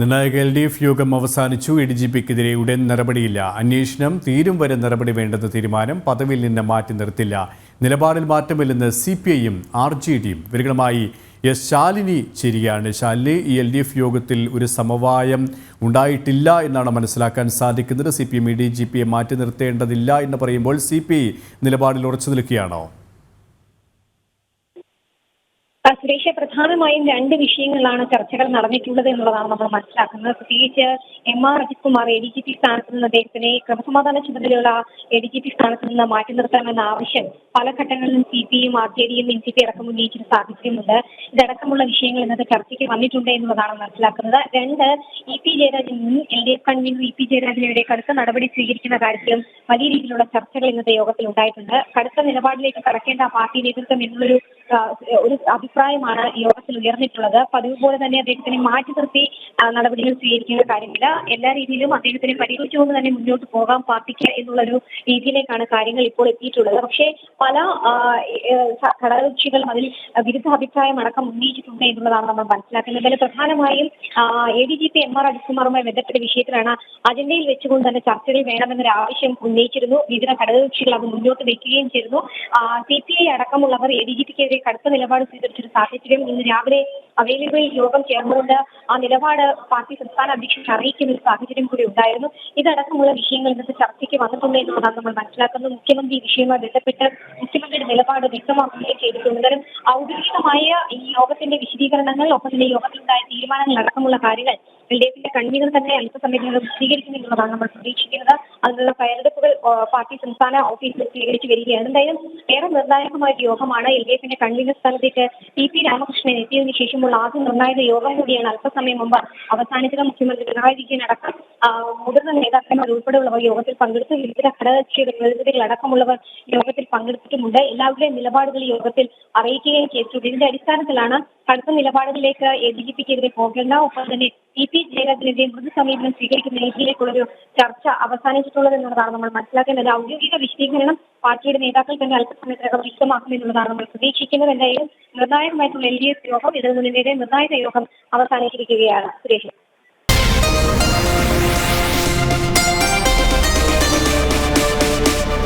നിർണായക L D F യോഗം അവസാനിച്ചു. എ ഡി ജി പിക്കെതിരെ ഉടൻ നടപടിയില്ല. അന്വേഷണം തീരും വരെ നടപടി വേണ്ടെന്ന തീരുമാനം പദവിയിൽ നിന്ന് മാറ്റി നിർത്തില്ല. നിലപാടിൽ മാറ്റമില്ലെന്ന് സി പി ഐയും ആർ ജെ ഡിയും വിവരങ്ങളുമായി എസ് ശാലിനി ചേരുകയാണ്. ശാലിനി ഈ എൽ ഡി എഫ് യോഗത്തിൽ ഒരു സമവായം ഉണ്ടായിട്ടില്ല എന്നാണ് മനസ്സിലാക്കാൻ സാധിക്കുന്നത്. C P M E D G പിയെ മാറ്റി നിർത്തേണ്ടതില്ല എന്ന് പറയുമ്പോൾ സി പി ഐ നിലപാടിൽ ഉറച്ചു നിൽക്കുകയാണോ? സുരേഷ് പ്രധാനമായും രണ്ട് വിഷയങ്ങളിലാണ് ചർച്ചകൾ നടന്നിട്ടുള്ളത് എന്നുള്ളതാണ് നമ്മൾ മനസ്സിലാക്കുന്നത്. പ്രത്യേകിച്ച് M R Ajith Kumar A D G P സ്ഥാനത്ത് നിന്ന് അദ്ദേഹത്തിനെ ക്രമസമാധാന ചുമതലയുള്ള എ ഡി ജി പി സ്ഥാനത്ത് നിന്ന് മാറ്റി നിർത്തണമെന്ന ആവശ്യം പല ഘട്ടങ്ങളിലും C P M R J ഡിയും എൻ സി പി അടക്കം ഉന്നയിച്ചിട്ട് സാഹചര്യമുണ്ട്. ഇതടക്കമുള്ള വിഷയങ്ങൾ ഇന്നത്തെ ചർച്ചയ്ക്ക് വന്നിട്ടുണ്ട് എന്നുള്ളതാണ് മനസ്സിലാക്കുന്നത്. രണ്ട് ഇ പി ജയരാജൻ മുൻ L D F convener E P ജയരാജനെതിരെ കടുത്ത നടപടി സ്വീകരിക്കുന്ന കാര്യത്തിലും വലിയ രീതിയിലുള്ള ചർച്ചകൾ ഇന്നത്തെ യോഗത്തിൽ ഉണ്ടായിട്ടുണ്ട്. കടുത്ത നിലപാടിലേക്ക് കടക്കേണ്ട പാർട്ടി നേതൃത്വം എന്നുള്ളൊരു ഒരു ഒരു അഭിപ്രായമാണ് യോഗത്തിൽ ഉയർന്നിട്ടുള്ളത്. പതിവ് പോലെ തന്നെ അദ്ദേഹത്തിനെ മാറ്റി നിർത്തി നടപടികൾ സ്വീകരിക്കേണ്ട കാര്യമില്ല. എല്ലാ രീതിയിലും അദ്ദേഹത്തിനെ പരിഗണിച്ചുകൊണ്ട് തന്നെ മുന്നോട്ട് പോകാം പാർട്ടിക്ക് എന്നുള്ളൊരു രീതിയിലേക്കാണ് കാര്യങ്ങൾ ഇപ്പോൾ എത്തിയിട്ടുള്ളത്. പക്ഷേ പല ഘടകകക്ഷികളും അതിൽ വിരുദ്ധ അഭിപ്രായം അടക്കം ഉന്നയിച്ചിട്ടുണ്ട് എന്നുള്ളതാണ് നമ്മൾ മനസ്സിലാക്കുന്നത്. ഇതിൽ പ്രധാനമായും A D G P M R അജിത്കുമാറുമായി ബന്ധപ്പെട്ട വിഷയത്തിലാണ് അജണ്ടയിൽ വെച്ചുകൊണ്ട് തന്നെ ചർച്ചകൾ വേണമെന്നൊരു ആവശ്യം ഉന്നയിച്ചിരുന്നു. വിവിധ ഘടകകക്ഷികൾ അത് മുന്നോട്ട് വെക്കുകയും ചെയ്തിരുന്നു. സി പി ഐ അടക്കമുള്ളവർ എ ഡി ജി പിക്കെതിരെ കടുത്ത നിലപാട് സ്വീകരിച്ചൊരു സാഹചര്യം ഇന്ന് രാവിലെ അവൈലബിൾ യോഗം ചേർന്നുകൊണ്ട് ആ നിലപാട് പാർട്ടി സംസ്ഥാന അധ്യക്ഷൻ അറിയിക്കുന്ന ഒരു സാഹചര്യം കൂടി ഉണ്ടായിരുന്നു. ഇതടക്കമുള്ള വിഷയങ്ങൾ ഇന്നത്തെ ചർച്ചയ്ക്ക് വന്നിട്ടുണ്ട് എന്നുള്ളതാണ് നമ്മൾ മനസ്സിലാക്കുന്നത്. മുഖ്യമന്ത്രി ഈ വിഷയവുമായി ബന്ധപ്പെട്ട് മുഖ്യമന്ത്രിയുടെ നിലപാട് വ്യക്തമാക്കുകയും ചെയ്തിട്ടുണ്ട്. ഔദ്യോഗികമായ ഈ യോഗത്തിന്റെ വിശദീകരണങ്ങൾ ഒപ്പം തന്നെ യോഗത്തിലുണ്ടായ തീരുമാനങ്ങൾ അടക്കമുള്ള കാര്യങ്ങൾ എൽ ഡി എഫിന്റെ കൺവീനർ തന്നെ അല്പസമയത്തിനകം സ്വീകരിക്കുമെന്നുള്ളതാണ് നമ്മൾ പ്രതീക്ഷിക്കുന്നത്. അതിനുള്ള തയ്യാറെടുപ്പുകൾ പാർട്ടി സംസ്ഥാന ഓഫീസിൽ സ്വീകരിച്ചു വരികയാണ്. എന്തായാലും ഏറെ നിർണായകമായ യോഗമാണ് എൽ ഡി എഫിന്റെ കൺവീനർ സ്ഥാനത്തേക്ക് ടി പി രാമകൃഷ്ണൻ എത്തിയതിനു ശേഷമുള്ള ആദ്യ നിർണായക യോഗം കൂടിയാണ്. അല്പസമയം മുമ്പ് അവസാനിച്ചത് മുഖ്യമന്ത്രി പിണറായി വിജയൻ അടക്കം മുതിർന്ന മുതിർന്ന ഉൾപ്പെടെയുള്ളവർ യോഗത്തിൽ പങ്കെടുത്തു വിവിധ ഘടകകക്ഷിയുടെ പ്രതിനിധികൾ അടക്കമുള്ളവർ യോഗത്തിൽ പങ്കെടുത്തിട്ടുമുണ്ട്. എല്ലാവരുടെയും നിലപാടുകൾ യോഗത്തിൽ അറിയിക്കുകയും ചെയ്തിട്ടുണ്ട് ഇതിന്റെ അടിസ്ഥാനത്തിലാണ് കടുത്ത നിലപാടുകളിലേക്ക് എ ഡി ജി പിക്കെതിരെ പോകേണ്ട. ഒപ്പം തന്നെ ഇ പി ജയരാജനെതിരെ മൃദു സമീപനം സ്വീകരിക്കുന്ന രീതിയിലേക്കുള്ളൊരു ചർച്ച അവസാനിച്ചിട്ടുള്ളത് എന്നുള്ളതാണ് നമ്മൾ മനസ്സിലാക്കേണ്ടത്. ഔദ്യോഗിക വിശദീകരണം പാർട്ടിയുടെ നേതാക്കൾ തന്നെ അല്പസമയത്തിനകം വ്യക്തമാക്കുമെന്നുള്ളതാണ് നമ്മൾ പ്രതീക്ഷിക്കുന്നത്. എന്തായാലും നിർണായകമായിട്ടുള്ള എൽ ഡി എഫ് യോഗം ഇടതുമുന്നണിയുടെ നിർണായക യോഗം അവസാനിച്ചിരിക്കുകയാണ്. സുരേഷ്